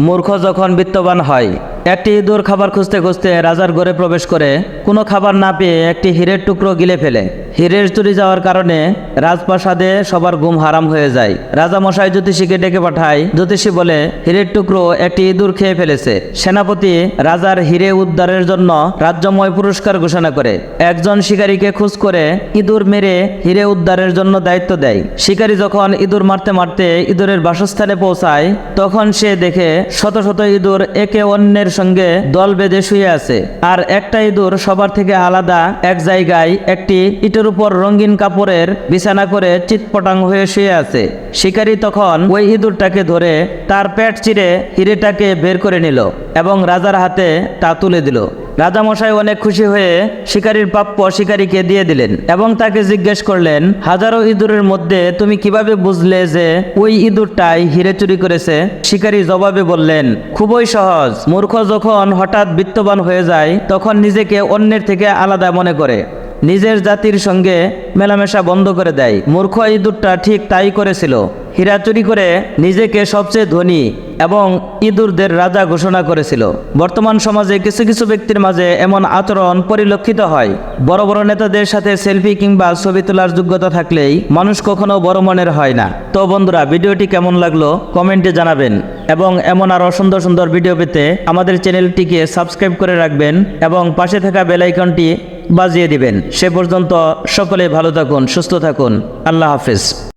মূর্খ যখন বিত্তবান হয়, একটি ইঁদুর খাবার খুঁজতে খুঁজতে রাজার ঘরে প্রবেশ করে কোনো খাবার না পেয়ে একটি হীরের টুকরো গিলে ফেলে। হীরের চুরি যাওয়ার কারণে রাজপ্রাসাদে সবার ঘুম হারাম হয়ে যায়। রাজা মশাই জ্যোতিষীকে ডেকে পাঠায়। জ্যোতিষী বলে, হীরের টুকরো একটি ইঁদুর খেয়ে ফেলেছে। সেনাপতি রাজার হিরে উদ্ধারের জন্য রাজ্যময় পুরস্কার ঘোষণা করে। একজন শিকারীকে খোঁজ করে ইঁদুর মেরে হিরে উদ্ধারের জন্য দায়িত্ব দেয়। শিকারী যখন ইঁদুর মারতে মারতে ইঁদুরের বাসস্থানে পৌঁছায়, তখন সে দেখে শত শত ইঁদুর একে অন্যের সঙ্গে দল বেঁধে শুয়ে আছে। আর একটা ইঁদুর সবার থেকে আলাদা, এক জায়গায় একটি ইটের উপর রঙিন কাপড়ের বিছানা করে চিৎপটাং হয়ে শুয়ে আছে। শিকারী তখন ওই ইঁদুরটাকে ধরে তার পেট চিরে হিরেটাকে বের করে নিল এবং রাজার হাতে তা তুলে দিল। রাজামশাই অনেক খুশি হয়ে শিকারীর প্রাপ্য শিকারীকে দিয়ে দিলেন এবং তাকে জিজ্ঞেস করলেন, হাজারো ইঁদুরের মধ্যে তুমি কীভাবে বুঝলে যে ওই ইঁদুরটাই হিরে চুরি করেছে? শিকারী জবাবে বললেন, খুবই সহজ। মূর্খ যখন হঠাৎ বিত্তবান হয়ে যায়, তখন নিজেকে অন্যের থেকে আলাদা মনে করে। নিজের জাতির সঙ্গে মেলামেশা বন্ধ করে দেয়। মূর্খ ইঁদুরটা ঠিক তাই করেছিল। হীরা চুরি করে নিজেকে সবচেয়ে ধনী এবং ইঁদুরদের রাজা ঘোষণা করেছিল। বর্তমান সমাজে কিছু কিছু ব্যক্তির মাঝে এমন আচরণ পরিলক্ষিত হয়। বড় বড় নেতাদের সাথে সেলফি কিংবা ছবি তোলার যোগ্যতা থাকলেই মানুষ কখনো বড় মনের হয় না। তো বন্ধুরা, ভিডিওটি কেমন লাগল কমেন্টে জানাবেন এবং এমন আরও সুন্দর সুন্দর ভিডিও পেতে আমাদের চ্যানেলটিকে সাবস্ক্রাইব করে রাখবেন এবং পাশে থাকা বেল আইকনটি বাজিয়ে দিবেন। সে পর্যন্ত সকলে ভালো থাকুন সুস্থ থাকুন। আল্লাহ হাফিজ।